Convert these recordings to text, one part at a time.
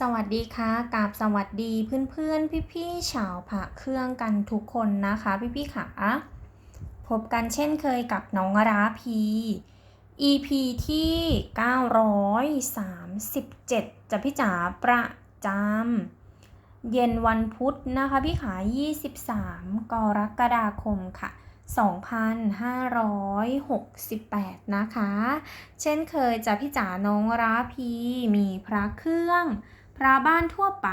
สวัสดีค่ะกาบสวัสดีเพื่อนๆพี่ๆชาวผะเครื่องกันทุกคนนะคะพี่ๆค่ะพบกันเช่นเคยกับน้องราพี EP ที่ 937จะพี่จ๋าประจำเย็นวันพุธนะคะพี่ขา 23 กรกฎาคมค่ะ2568 นะคะ เช่นเคยจะพี่จ๋าน้องราพีมีพระเครื่อง ระบ้านทั่วไป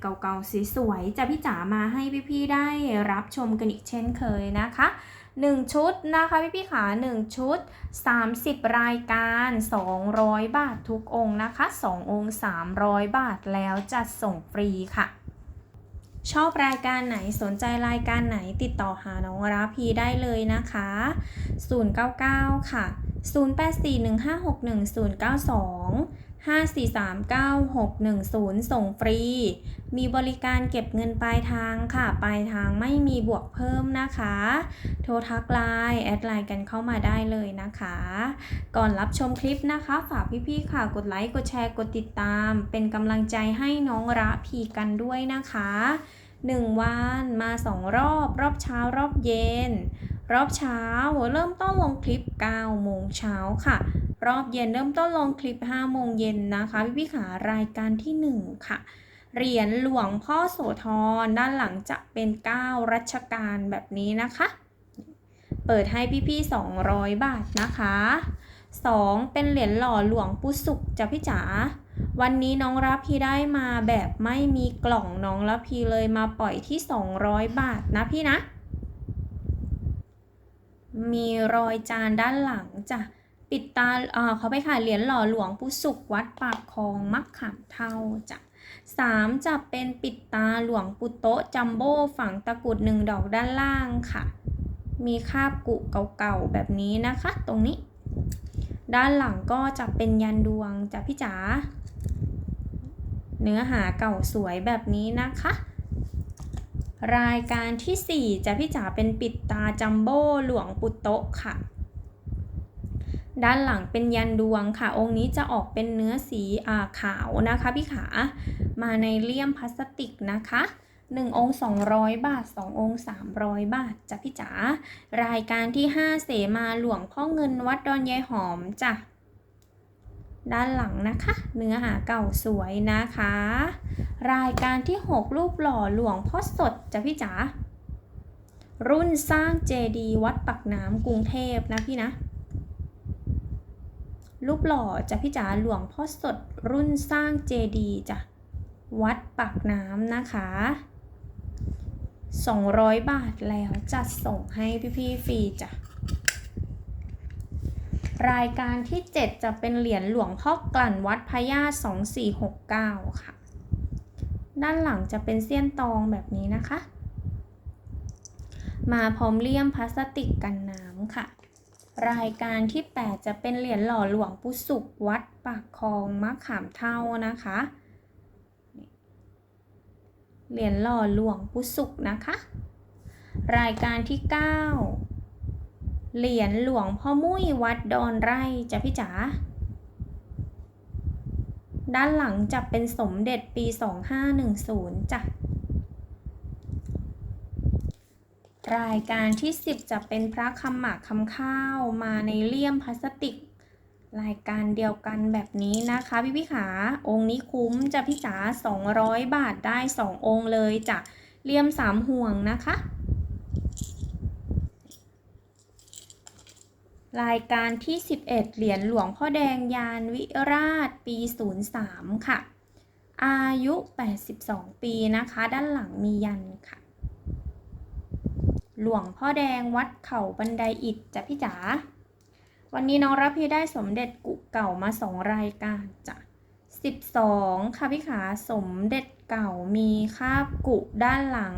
เก่าๆสวยๆจะพี่จ๋ามาให้พี่ๆได้รับชมกันอีกเช่นเคยนะคะ 1 ชุดนะคะพี่ๆขา1 ชุด 30 รายการ 200 บาททุกองค์นะคะ 2 องค์ 300 บาทแล้วจัดส่งฟรีค่ะชอบรายการไหนสนใจรายการไหนติดต่อหาน้องราพีได้เลยนะคะ 099 ค่ะ 0841561092 5439610 ส่งฟรี มีบริการเก็บเงินปลายทางค่ะ ปลายทางไม่มีบวกเพิ่มนะคะ โทรทักไลน์แอดไลน์กันเข้ามาได้เลยนะคะ ก่อนรับชมคลิปนะคะ ฝากพี่ๆค่ะ กดไลค์ กดแชร์ กดติดตาม เป็นกำลังใจให้น้องระพีกันด้วยนะคะ 1 วันมา2รอบ รอบเช้ารอบเย็น รอบเช้าเริ่มต้นลงคลิป9โมงเช้าค่ะ รอบเย็นเริ่มต้นลงคลิป5โมงเย็นนะคะ พี่พี่ขารายการที่ 1 ค่ะ เหรียญหลวงพ่อโสธรด้านหลังจะเป็น 9 รัชกาลแบบนี้นะคะ เปิดให้พี่ๆ200 บาทนะคะ 2 เป็นเหรียญหล่อหลวงปู่สุขจ้ะพี่จ๋าวันนี้น้องรับพีได้มาแบบไม่มีกล่องน้องรับพีเลยมาปล่อยที่ 200 บาทนะพี่นะ มีรอยจานด้านหลังจ้ะ ปิดตาเอ่อเขาไปขายเหรียญหล่อหลวงปู่สุขวัดปากคลองมักขามเท่าจ้ะสามจะเป็นปิดตาหลวงปู่โตจัมโบ้ฝังตะกรุดหนึ่งดอกด้านล่างค่ะ มีคาบกุเก่าๆแบบนี้นะคะ ตรงนี้ ด้านหลังก็จะเป็นยันดวงจ้ะพี่จ๋าเนื้อหาเก่าสวยแบบนี้นะคะ รายการที่4จะพี่จ๋าเป็นปิดตาจัมโบ้หลวงปุโตะค่ะ ด้านหลังเป็นยันดวงค่ะ องค์นี้จะออกเป็นเนื้อสีอาขาวนะคะพี่ขา มาในเลี่ยมพลาสติกนะคะ 1 องค์ 200 บาท 2 องค์ 300 บาทจ้ะพี่จ๋ารายการที่ 5 เสมาหลวงพ่อเงินวัดดอนยายหอมจ้ะด้านหลังนะคะ เนื้อหาเก่าสวยนะคะ รายการที่ 6 รูปหล่อหลวงพ่อสดจ้ะพี่จ๋ารุ่นสร้างเจดีวัดปักน้ำกรุงเทพนะพี่นะ รูปหล่อจ้ะพี่จ๋าหลวงพ่อสดรุ่นสร้างเจดีจ้ะวัดปักน้ำนะคะ 200 บาทแล้วจัดส่งให้พี่ๆฟรีจ้ะรายการที่ 7 จะเป็นเหรียญหลวงพ่อกลั่นวัดพญา2469 ค่ะ ด้านหลังจะเป็นเสี้ยนตองแบบนี้นะคะ มาพร้อมเลี่ยมพลาสติกกันน้ำค่ะ รายการที่ 8 จะเป็นเหรียญหล่อหลวงปู่สุขวัดปากคลองมะขามเท่านะคะ เหรียญหล่อหลวงปู่สุขนะคะ รายการที่ 9 เหรียญหลวงพ่อมุ้ยวัดดอนไร่จ้ะพี่จ๋า ด้านหลังจะเป็นสมเด็จปี 2510จ้ะ รายการที่ 10 จะเป็นพระคำหมากคำข้าวมาในเลี่ยมพลาสติก รายการเดียวกันแบบนี้นะคะพี่พี่ขา องค์นี้คุ้มจะพี่จ๋า200 บาทได้ 2 องค์เลยจ้ะเลี่ยม 3 ห่วงนะคะ รายการที่ 11 เหรียญหลวงพ่อแดงยานวิราชปี 03 ค่ะ อายุ 82 ปีนะคะ ด้านหลังมียันค่ะ หลวงพ่อแดงวัดเขาบันไดอิฐจ้ะพี่จ๋า วันนี้น้องรับพี่ได้สมเด็จกุเก่ามาสองรายการจ้ะ12ค่ะพี่ขาสมเด็จเก่ามีคาบกุด้านหลัง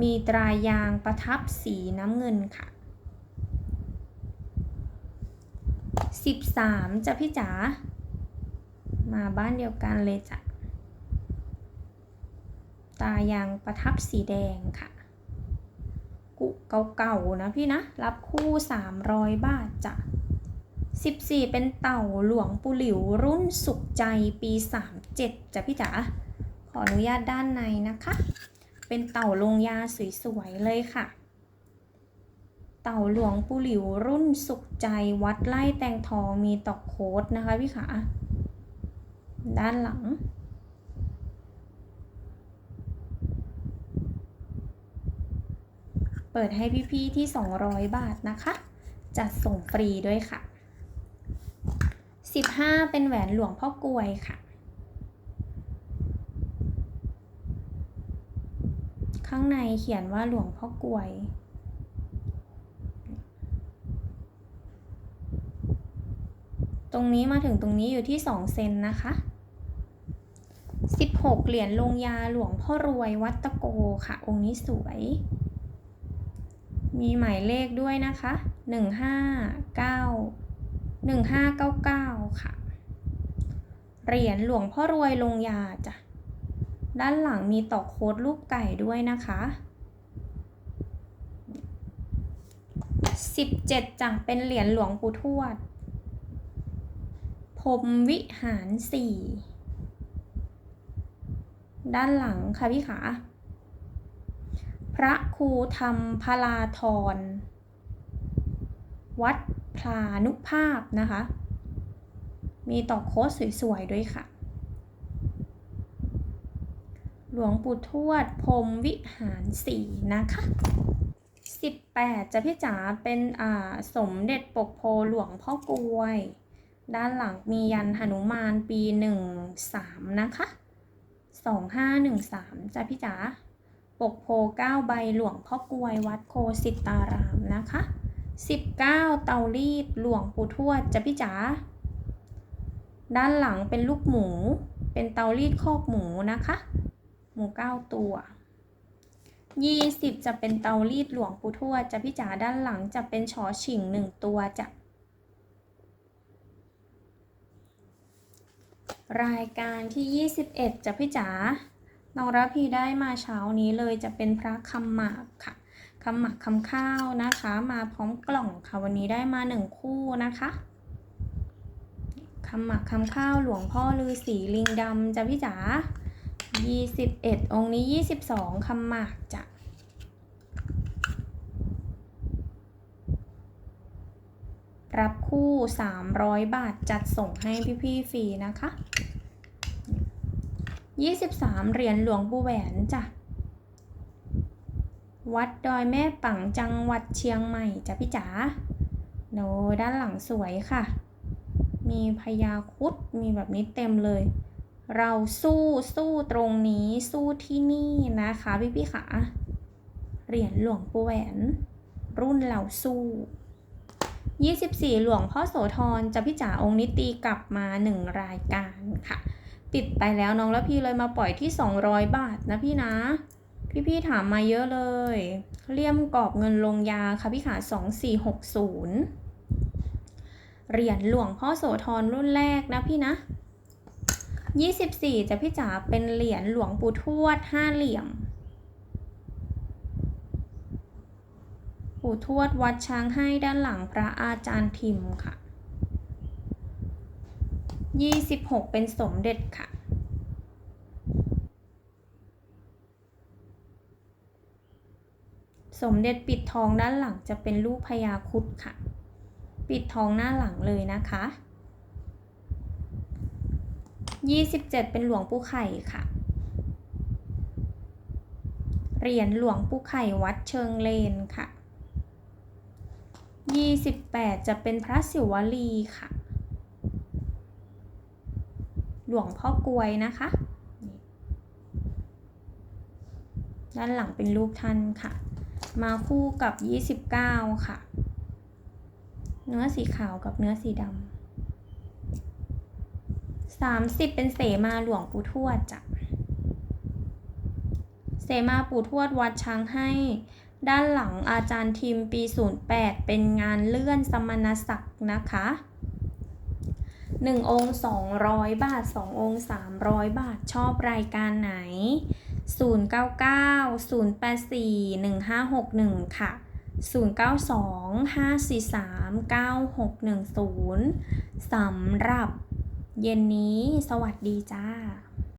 มีตรายางประทับสีน้ำเงินค่ะ13จ้ะพี่จ๋า มาบ้านเดียวกันเลยจ้ะ ตายางประทับสีแดงค่ะ กุเก่าๆนะพี่นะ รับคู่ 300 บาทจ้ะ14 เป็นเต่าหลวงปู่หลิวรุ่นสุขใจปี 37จ้ะพี่จ๋าขออนุญาตด้านในนะคะ เป็นเต่าลงยาสวยๆเลยค่ะ เต่าหลวงปู่หลิวรุ่นสุขใจวัดไล่แตงทองมีตอกโคดนะคะพี่ขาด้านหลัง เปิดให้พี่ๆที่ 200 บาทนะคะ จัดส่งฟรีด้วยค่ะ 15 เป็นแหวนหลวงพ่อกลวยค่ะ ข้างในเขียนว่าหลวงพ่อกลวยตรงนี้มาถึงตรงนี้อยู่ที่ 2 เซนนะคะ 16 เหรียญลงยาหลวงพ่อรวยวัดตะโกค่ะ องค์นี้สวย มีหมายเลขด้วยนะคะ 159 1599 ค่ะ เหรียญหลวงพ่อรวยลงยาจ้ะ ด้านหลังมีตอกโค้ดรูปไก่ด้วยนะคะ 17จังเป็นเหรียญหลวงปู่ทวดพรมวิหารสี่ด้านหลังค่ะพี่ขา ระครูธรรมพลาธร วัดพลานุภาพนะคะ มีต่อโค้ดสวยๆ ด้วยค่ะ หลวงปู่ทวดพรมวิหารสี่นะคะ 18 จะพี่จ๋าเป็นอ่าสมเด็จปกโพหลวงพ่อกลวย ด้านหลังมียันหนุมานปี 13 นะคะ 2513จ้ะพี่จ๋า กโพ9ใบหลวงพ่อกวยวัดโคสิตารามนะคะ 19 เตารีดหลวงปู่ทวดจะพี่จ๋าด้านหลังเป็นลูกหมู เป็นเตารีดคอกหมูนะคะ หมูเก้าตัว 20 จะเป็นเตารีดหลวงปู่ทวดจะพี่จ๋าด้านหลังจะเป็นชอฉิงหนึ่งตัวจะรายการที่ 21จะพี่จ๋า น้องรับพี่ได้มาเช้านี้เลยจะเป็นพระคำหมากค่ะคำหมักคำข้าวนะคะ มาพร้อมกล่องค่ะวันนี้ได้มาหนึ่งคู่นะคะคำหมักคำข้าวหลวงพ่อลือสีลิงดำจ้ะพี่จ๋า21 องค์นี้ 22คำหมากจะรับคู่ 300 บาทจัดส่งให้พี่ๆฟรีนะคะ 23 เหรียญหลวงปู่แหวนจ้ะ วัดดอยแม่ปังจังหวัดเชียงใหม่จ้ะพี่จ๋าโนด้านหลังสวยค่ะ มีพญาคุดมีแบบนี้เต็มเลย เราสู้สู้ตรงนี้สู้ที่นี่นะคะพี่พี่ขาเหรียญหลวงปู่แหวน รุ่นเราสู้ 24 หลวงพ่อโสธรจะพี่จ๋าองค์นิตีกลับมาหนึ่งรายการค่ะ ปิดไปแล้วน้องแล้วพี่เลยมาปล่อยที่ 200 บาทนะพี่นะ พี่ๆถามมาเยอะเลย เลี่ยมกรอบเงินลงยาค่ะพี่ขา2460เหรียญหลวงพ่อโสธรรุ่นแรกนะพี่นะ 24จะพี่จ๋าเป็นเหรียญหลวงปู่ทวดห้าเหลี่ยมปู่ทวดวัดช้างให้ด้านหลังพระอาจารย์ทิมค่ะ 26เป็นสมเด็จค่ะ สมเด็จปิดทองด้านหลังจะเป็นรูปพญาคุดค่ะ ปิดทองหน้าหลังเลยนะคะ27เป็นหลวงปู่ไข่ค่ะ เหรียญหลวงปู่ไข่วัดเชิงเลนค่ะ28จะเป็นพระศิวลีค่ะ หลวงพ่อกลวยนะคะ ด้านหลังเป็นรูปท่านค่ะ มาคู่กับ 29 ค่ะ เนื้อสีขาวกับเนื้อสีดำสามสิบเป็นเสมาหลวงปู่ทวดจ้ะเสมาปู่ทวดวัดช้างให้ด้านหลังอาจารย์ทีมปี 08 เป็นงานเลื่อนสมณศักดิ์นะคะ 1 องค์ 200 บาท 2 องค์ 300 บาทชอบรายการไหน 099 084 1561 ค่ะ 0925439610 สำหรับเย็นนี้สวัสดีจ้า